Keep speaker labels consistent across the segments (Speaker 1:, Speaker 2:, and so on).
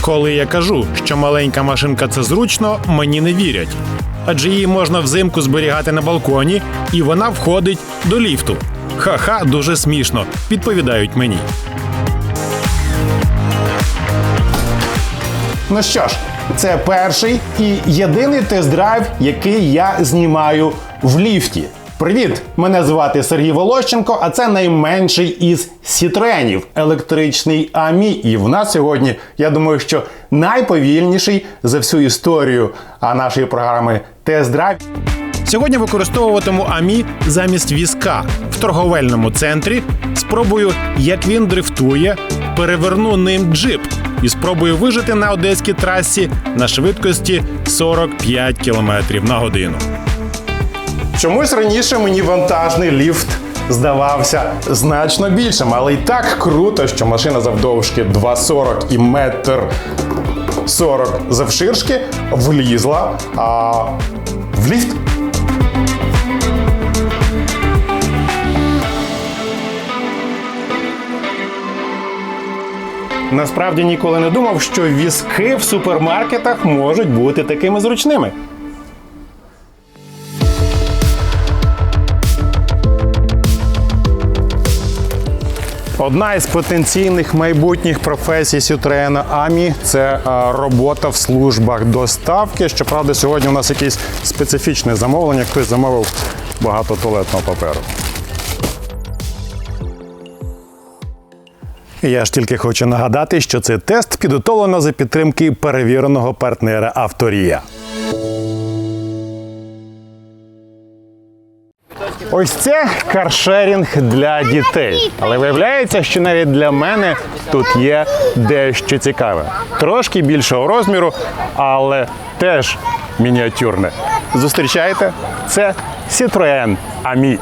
Speaker 1: Коли я кажу, що маленька машинка це зручно, мені не вірять. Адже її можна взимку зберігати на балконі, і вона входить до ліфту. Ха-ха, дуже смішно, відповідають мені.
Speaker 2: Ну що ж, це перший і єдиний тест-драйв, який я знімаю в ліфті. Привіт! Мене звати Сергій Волощенко, а це найменший із сітренів електричний Амі. І в нас сьогодні, я думаю, що найповільніший за всю історію нашої програми тест-драйв.
Speaker 1: Сьогодні використовуватиму АМІ замість візка в торговельному центрі. Спробую, як він дрифтує, переверну ним джип і спробую вижити на одеській трасі на швидкості 45 км на годину.
Speaker 2: Чомусь раніше мені вантажний ліфт здавався значно більшим, але й так круто, що машина завдовжки 2,40 і метр 40 завширшки влізла а, в ліфт. Насправді ніколи не думав, що візки в супермаркетах можуть бути такими зручними. Одна із потенційних майбутніх професій Citroen Амі це робота в службах доставки. Щоправда, сьогодні у нас якесь специфічне замовлення. Хтось замовив багато туалетного паперу. Я ж тільки хочу нагадати, що цей тест підготовлено за підтримки перевіреного партнера Авторія. Ось це каршерінг для дітей. Але виявляється, що навіть для мене тут є дещо цікаве. Трошки більшого розміру, але теж мініатюрне. Зустрічайте, це Citroën Ami.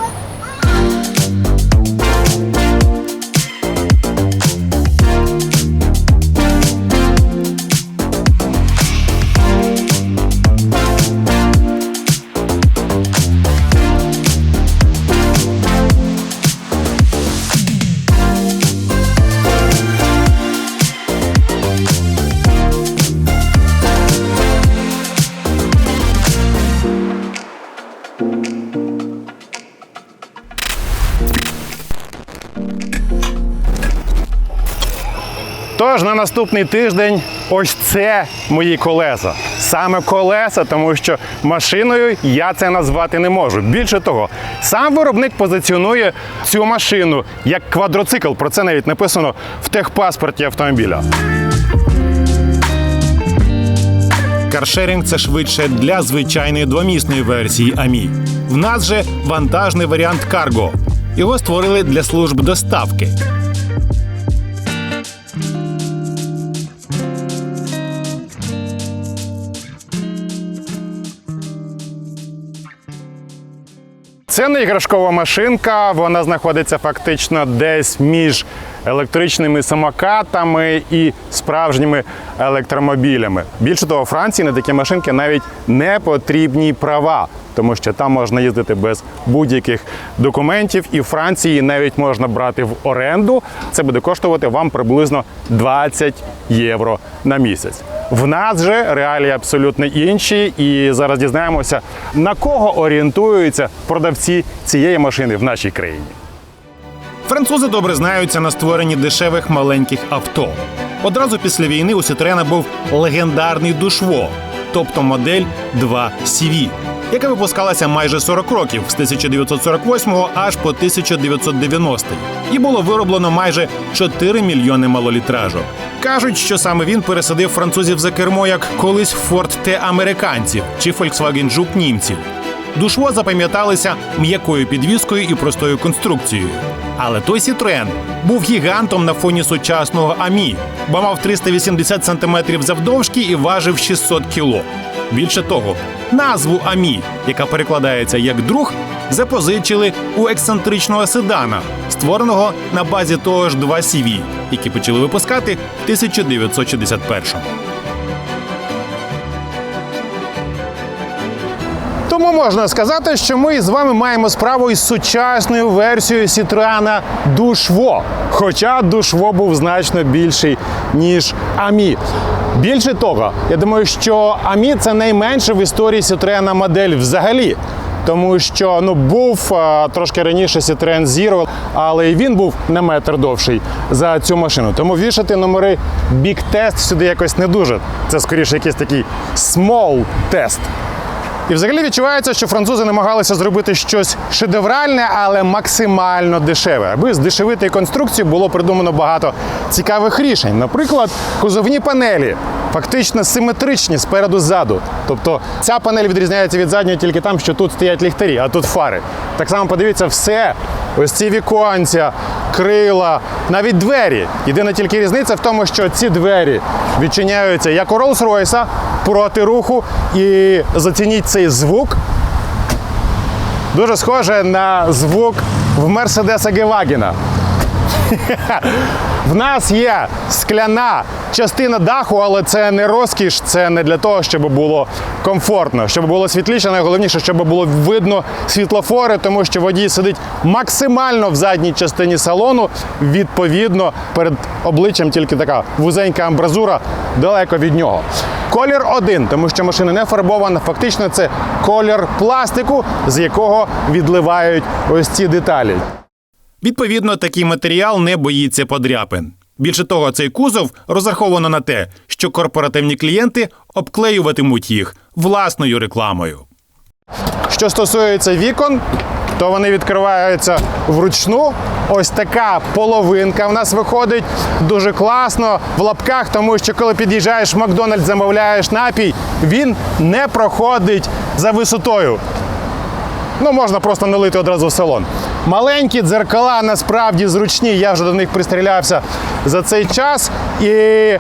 Speaker 2: Тож на наступний тиждень ось це мої колеса. Саме колеса, тому що машиною я це назвати не можу. Більше того, сам виробник позиціонує цю машину як квадроцикл. Про це навіть написано в техпаспорті автомобіля.
Speaker 1: Каршерінг це швидше для звичайної двомісної версії АМІ. В нас же вантажний варіант Карго. Його створили для служб доставки.
Speaker 2: Це не іграшкова машинка, вона знаходиться фактично десь між електричними самокатами і справжніми електромобілями. Більше того, Франції на такі машинки навіть не потрібні права, тому що там можна їздити без будь-яких документів, і в Франції навіть можна брати в оренду. Це буде коштувати вам приблизно 20 євро на місяць. В нас же реалії абсолютно інші, і зараз дізнаємося, на кого орієнтуються продавці цієї машини в нашій країні.
Speaker 1: Французи добре знаються на створенні дешевих маленьких авто. Одразу після війни у Citroёn був легендарний душво, тобто модель 2 CV, яка випускалася майже 40 років з 1948 аж по 1990. І було вироблено майже 4 мільйони малолітражок. Кажуть, що саме він пересадив французів за кермо як колись Ford T американців чи Volkswagen Жук німців. Душво запам'яталися м'якою підвіскою і простою конструкцією. Але той Citroën був гігантом на фоні сучасного АМІ, бо мав 380 см завдовжки і важив 600 кг. Більше того, назву АМІ, яка перекладається як друг, запозичили у ексцентричного седана, створеного на базі того ж 2 CV, які почали випускати в 1961-му.
Speaker 2: Тому можна сказати, що ми з вами маємо справу із сучасною версією Citroën Душво. Хоча Душво був значно більший, ніж Амі. Більше того, я думаю, що Амі це найменша в історії Citroen модель взагалі. Тому що ну був а, трошки раніше Citroen Zero, але і він був на метр довший за цю машину. Тому вішати номери Test сюди якось не дуже. Це скоріше якийсь такий small тест. І взагалі відчувається, що французи намагалися зробити щось шедевральне, але максимально дешеве. Аби здешевити конструкцію, було придумано багато цікавих рішень. Наприклад, кузовні панелі фактично симетричні спереду ззаду. Тобто ця панель відрізняється від задньої тільки там, що тут стоять ліхтарі, а тут фари. Так само подивіться, все. Ось ці віконця, крила, навіть двері. Єдина тільки різниця в тому, що ці двері відчиняються як у Rolls-Royce проти руху. І зацініть цей звук. Дуже схоже на звук в Мерседеса Гевагіна. В нас є скляна частина даху, але це не розкіш, це не для того, щоб було комфортно, щоб було світліше. Найголовніше, щоб було видно світлофори, тому що водій сидить максимально в задній частині салону. Відповідно, перед обличчям тільки така вузенька амбразура далеко від нього. Колір один, тому що машина не фарбована. Фактично, це колір пластику, з якого відливають ось ці деталі.
Speaker 1: Відповідно, такий матеріал не боїться подряпин. Більше того, цей кузов розраховано на те, що корпоративні клієнти обклеюватимуть їх власною рекламою.
Speaker 2: Що стосується вікон, то вони відкриваються вручну. Ось така половинка в нас виходить дуже класно в лапках, тому що коли під'їжджаєш в Макдональдс, замовляєш напій, він не проходить за висотою. Ну, можна просто налити одразу в салон. Маленькі дзеркала насправді зручні. Я вже до них пристрілявся за цей час. І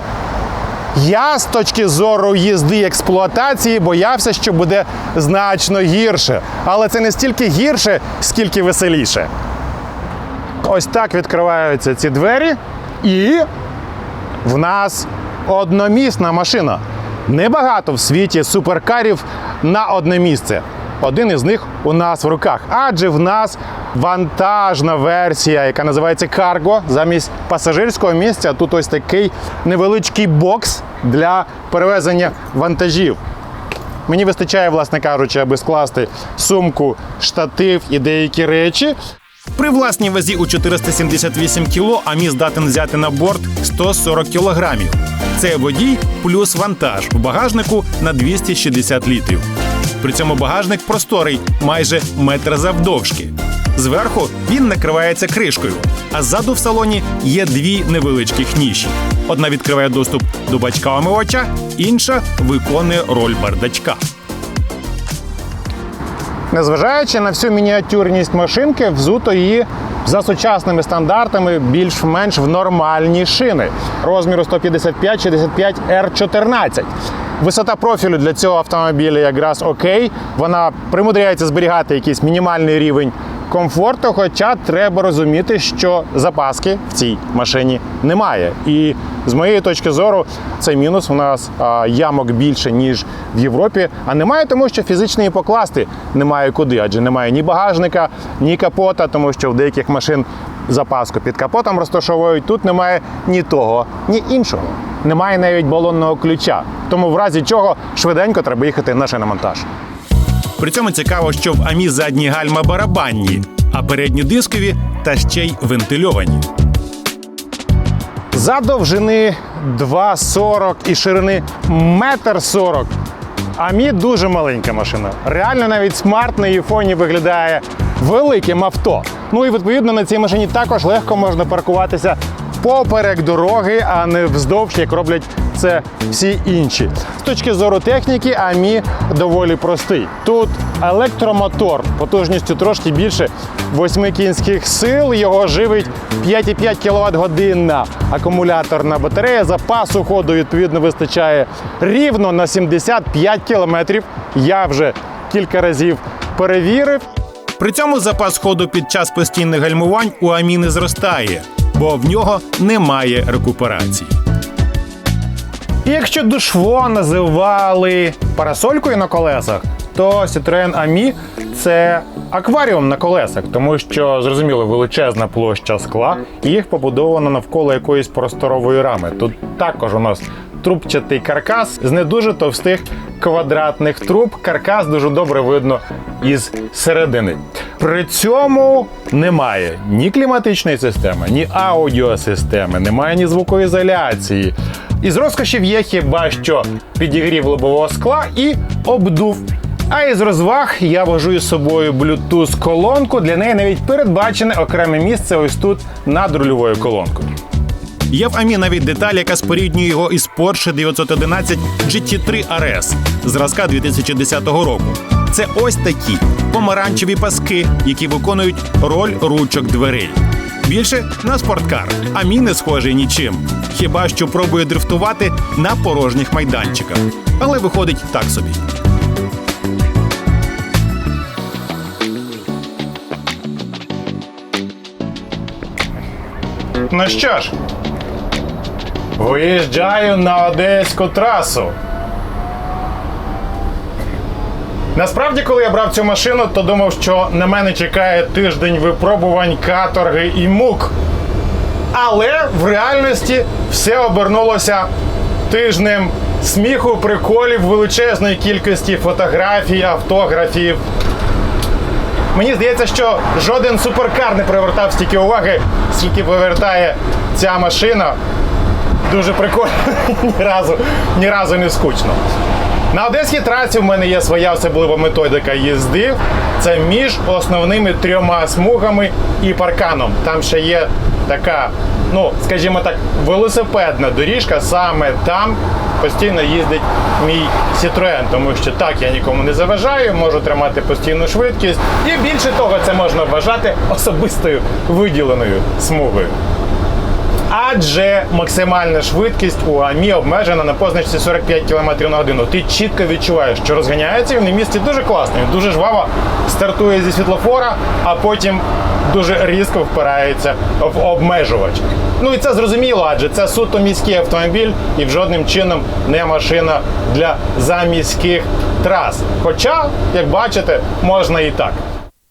Speaker 2: я з точки зору їзди і експлуатації боявся, що буде значно гірше. Але це не стільки гірше, скільки веселіше. Ось так відкриваються ці двері, і в нас одномісна машина. Небагато в світі суперкарів на одне місце. Один із них у нас в руках, адже в нас вантажна версія, яка називається Cargo. Замість пасажирського місця тут ось такий невеличкий бокс для перевезення вантажів. Мені вистачає, власне кажучи, аби скласти сумку, штатив і деякі речі.
Speaker 1: При власній вазі у 478 кіло АМІ здатен взяти на борт 140 кілограмів. Це водій плюс вантаж в багажнику на 260 літрів. При цьому багажник просторий, майже метр завдовжки. Зверху він накривається кришкою, а ззаду в салоні є дві невеличких ніші. Одна відкриває доступ до бачка омивача, інша виконує роль бардачка.
Speaker 2: Незважаючи на всю мініатюрність машинки, взуто її за сучасними стандартами більш-менш в нормальні шини розміру 155-65 R14. Висота профілю для цього автомобіля якраз окей. Вона примудряється зберігати якийсь мінімальний рівень комфорту, хоча треба розуміти, що запаски в цій машині немає. І з моєї точки зору, це мінус. У нас а, ямок більше, ніж в Європі. А немає тому, що фізично її покласти немає куди, адже немає ні багажника, ні капота, тому що в деяких машин запаску під капотом розташовують. Тут немає ні того, ні іншого. Немає навіть балонного ключа. Тому в разі чого швиденько треба їхати на шиномонтаж.
Speaker 1: При цьому цікаво, що в АМІ задні гальма барабанні, а передні дискові та ще й вентильовані.
Speaker 2: За довжини 2,40 і ширини 1,40 м. Амі дуже маленька машина. Реально навіть смарт на її фоні виглядає великим авто. Ну і відповідно на цій машині також легко можна паркуватися поперек дороги, а не вздовж, як роблять це всі інші. З точки зору техніки, Амі доволі простий. Тут електромотор потужністю трошки більше 8 кінських сил. Його живить 5,5 кВт годинна акумуляторна батарея. Запасу ходу відповідно вистачає рівно на 75 км. Я вже кілька разів перевірив.
Speaker 1: При цьому запас ходу під час постійних гальмувань у АМІ не зростає, бо в нього немає рекуперації.
Speaker 2: І якщо душво називали парасолькою на колесах, то Citroen Ami – це акваріум на колесах, тому що зрозуміло величезна площа скла, і їх побудовано навколо якоїсь просторової рами. Тут також у нас трубчатий каркас з не дуже товстих квадратних труб. Каркас дуже добре видно із середини. При цьому немає ні кліматичної системи, ні аудіосистеми, немає ні звукоізоляції. Із розкошів є хіба що підігрів лобового скла і обдув. А із розваг я вожу із собою Bluetooth колонку. Для неї навіть передбачене окреме місце ось тут над рульовою колонкою.
Speaker 1: Є в Амі навіть деталь, яка споріднює його із Porsche 911 GT3 RS зразка 2010 року. Це ось такі помаранчеві паски, які виконують роль ручок дверей. Більше на спорткар. Амі не схожий нічим. Хіба що пробує дрифтувати на порожніх майданчиках. Але виходить так собі.
Speaker 2: Ну що ж, виїжджаю на одеську трасу. Насправді, коли я брав цю машину, то думав, що на мене чекає тиждень випробувань, каторги і мук. Але в реальності все обернулося тижнем сміху, приколів, величезної кількості фотографій, автографів. Мені здається, що жоден суперкар не привертав стільки уваги, скільки повертає ця машина. Дуже прикольно, ні разу, ні разу не скучно. На одеській трасі в мене є своя особлива методика їзди. Це між основними трьома смугами і парканом. Там ще є така, ну скажімо так, велосипедна доріжка. Саме там постійно їздить мій Citroen, тому що так я нікому не заважаю, можу тримати постійну швидкість. І більше того, це можна вважати особистою виділеною смугою. Адже максимальна швидкість у АМІ обмежена на позначці 45 км на годину. Ти чітко відчуваєш, що розганяється він на місці дуже класно, він дуже жваво стартує зі світлофора, а потім дуже різко впирається в обмежувач. Ну і це зрозуміло, адже це суто міський автомобіль і в жодним чином не машина для заміських трас. Хоча, як бачите, можна і так.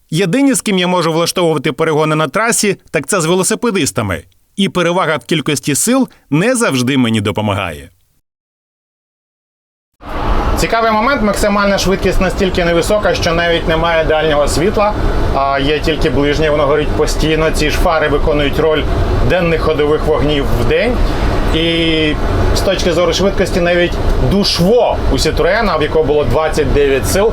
Speaker 1: Єдині, з ким я можу влаштовувати перегони на трасі, так це з велосипедистами. І перевага в кількості сил не завжди мені допомагає.
Speaker 2: Цікавий момент, максимальна швидкість настільки невисока, що навіть немає дальнього світла, а є тільки ближнє, воно горить постійно. Ці ж фари виконують роль денних ходових вогнів в день. І з точки зору швидкості навіть душво у Citroёn, в якого було 29 сил,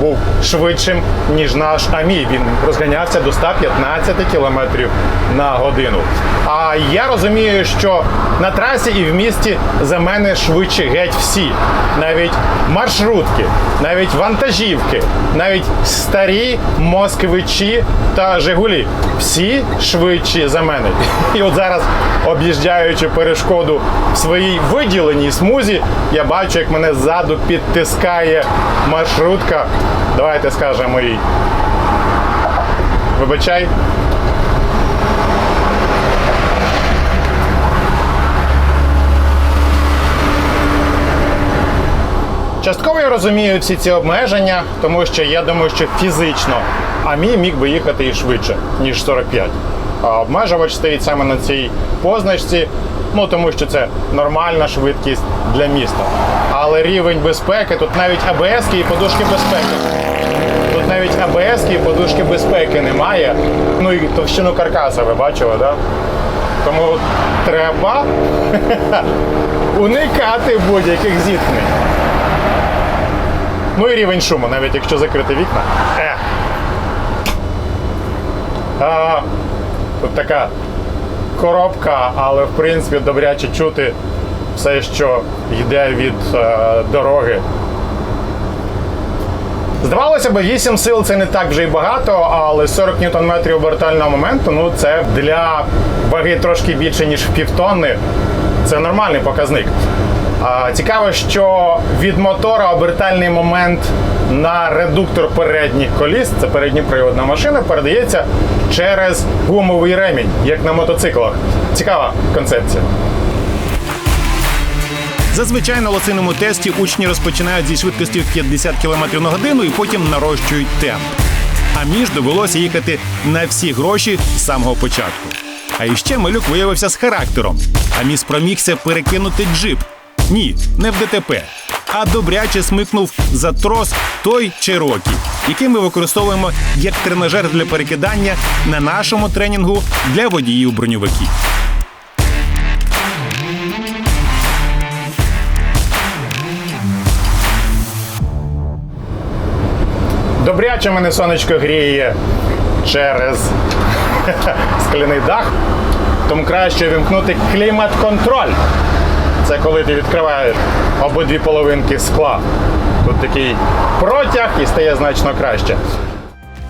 Speaker 2: був швидшим, ніж наш Амі. Він розганявся до 115 км на годину. А я розумію, що на трасі і в місті за мене швидше геть всі. Навіть маршрутки, навіть вантажівки, навіть старі москвичі та Жигулі. Всі швидші за мене. І от зараз, об'їжджаючи перешкоду в своїй виділеній смузі, я бачу, як мене ззаду підтискає маршрутка. Давайте скажемо їй. Вибачай. Частково я розумію всі ці обмеження, тому що я думаю, що фізично АМІ міг би їхати і швидше, ніж 45. А обмежувач стоїть саме на цій позначці, ну тому що це нормальна швидкість для міста. Але рівень безпеки, тут навіть АБС і подушки безпеки. Тут навіть АБС і подушки безпеки немає. Ну і товщину каркаса ви бачили, да? Тому треба уникати будь-яких зіткнень. Ну і рівень шуму, навіть якщо закрити вікна. Е. А, тут така коробка, але в принципі добряче чути все, що йде від е, дороги. Здавалося б, 8 сил це не так вже й багато, але 40 ньютон-метрів обертального моменту ну це для ваги трошки більше, ніж півтонни. Це нормальний показник. Цікаво, що від мотора обертальний момент на редуктор передніх коліс, це передньоприводна машина, передається через гумовий ремінь, як на мотоциклах. Цікава концепція.
Speaker 1: Зазвичай на лоцинному тесті учні розпочинають зі швидкості 50 км на годину і потім нарощують темп. А між довелося їхати на всі гроші з самого початку. А іще малюк виявився з характером. А міс спромігся перекинути джип. Ні, не в ДТП, а добряче смикнув за трос той Чирокі, який ми використовуємо як тренажер для перекидання на нашому тренінгу для водіїв броньовиків.
Speaker 2: Добряче мене сонечко гріє через скляний дах, тому краще вимкнути клімат-контроль. Це коли ти відкриваєш обидві половинки скла. Тут такий протяг і стає значно краще.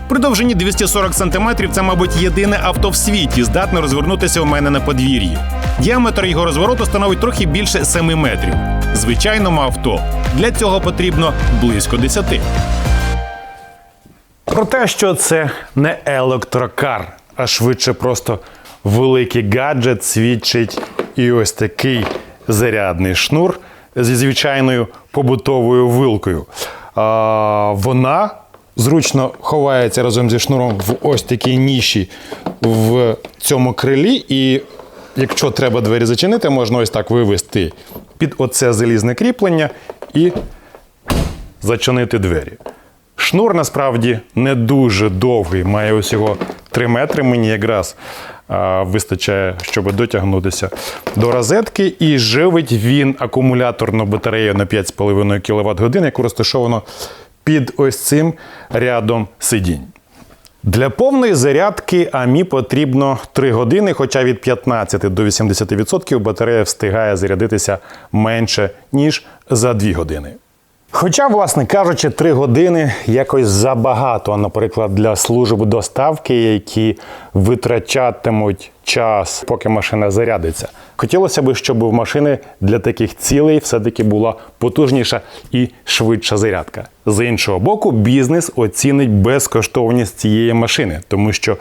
Speaker 1: При довжині 240 см це, мабуть, єдине авто в світі, здатне розвернутися у мене на подвір'ї. Діаметр його розвороту становить трохи більше 7 метрів. Звичайному авто для цього потрібно близько 10.
Speaker 2: Про те, що це не електрокар, а швидше просто великий гаджет, свідчить і ось такий зарядний шнур зі звичайною побутовою вилкою. А, вона зручно ховається разом зі шнуром в ось такій ніші в цьому крилі. І якщо треба двері зачинити, можна ось так вивести під оце залізне кріплення і зачинити двері. Шнур насправді не дуже довгий, має усього 3 метри. Мені якраз вистачає, щоб дотягнутися до розетки. І живить він акумуляторну батарею на 5,5 кВт годин, яку розташовано під ось цим рядом сидінь. Для повної зарядки АМІ потрібно 3 години, хоча від 15 до 80% батарея встигає зарядитися менше, ніж за 2 години. Хоча, власне кажучи, 3 години якось забагато, наприклад, для служб доставки, які витрачатимуть час, поки машина зарядиться. Хотілося б, щоб в машини для таких цілей все-таки була потужніша і швидша зарядка. З іншого боку, бізнес оцінить безкоштовність цієї машини, тому що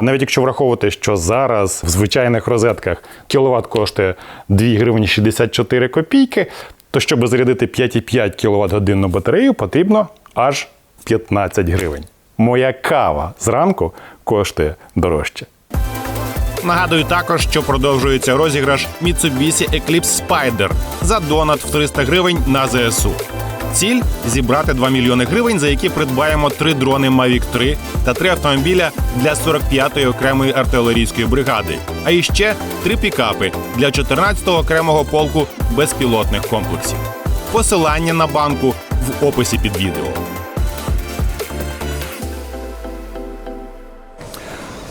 Speaker 2: навіть якщо враховувати, що зараз в звичайних розетках кіловат коштує 2 гривні 64 копійки, то щоб зарядити 5,5 кВт годинну батарею, потрібно аж 15 гривень. Моя кава зранку коштує дорожче.
Speaker 1: Нагадую також, що продовжується розіграш Mitsubishi Eclipse Spider за донат в 300 гривень на ЗСУ. Ціль зібрати 2 мільйони гривень, за які придбаємо три дрони Mavic 3 та три автомобіля для 45-ї окремої артилерійської бригади, а іще три пікапи для 14-го окремого полку безпілотних комплексів. Посилання на банку в описі під відео.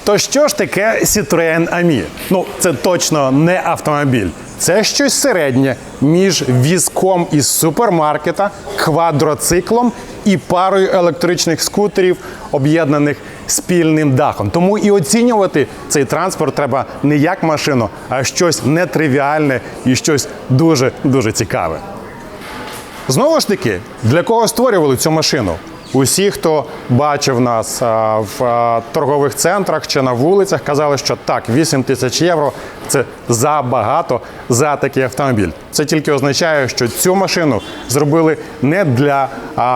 Speaker 2: То що ж таке Citroën AMI? Ну, це точно не автомобіль. Це щось середнє між візком із супермаркета, квадроциклом і парою електричних скутерів, об'єднаних спільним дахом. Тому і оцінювати цей транспорт треба не як машину, а щось нетривіальне і щось дуже дуже цікаве. Знову ж таки, для кого створювали цю машину? Усі, хто бачив нас в торгових центрах чи на вулицях, казали, що так, 8 тисяч євро це забагато за такий автомобіль. Це тільки означає, що цю машину зробили не для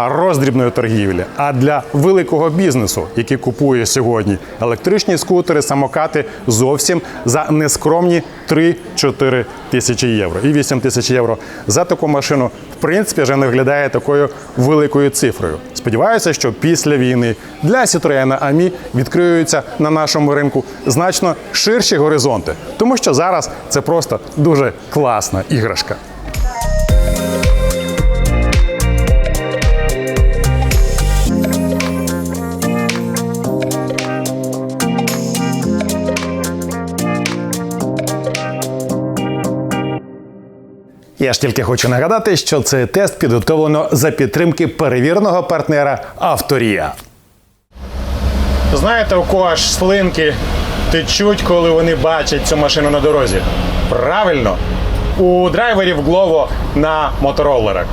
Speaker 2: роздрібної торгівлі, а для великого бізнесу, який купує сьогодні електричні скутери, самокати зовсім за нескромні 3-4 тисячі євро. І 8 тисяч євро за таку машину, в принципі, вже не виглядає такою великою цифрою. Сподіваюся, що після війни для Citroën AMI відкриються на нашому ринку значно ширші горизонти, тому що зараз це просто дуже класна іграшка. Я ж тільки хочу нагадати, що цей тест підготовлено за підтримки перевіреного партнера Авторія. Знаєте, у кого аж слинки течуть, коли вони бачать цю машину на дорозі? Правильно, у драйверів Glovo на моторолерах.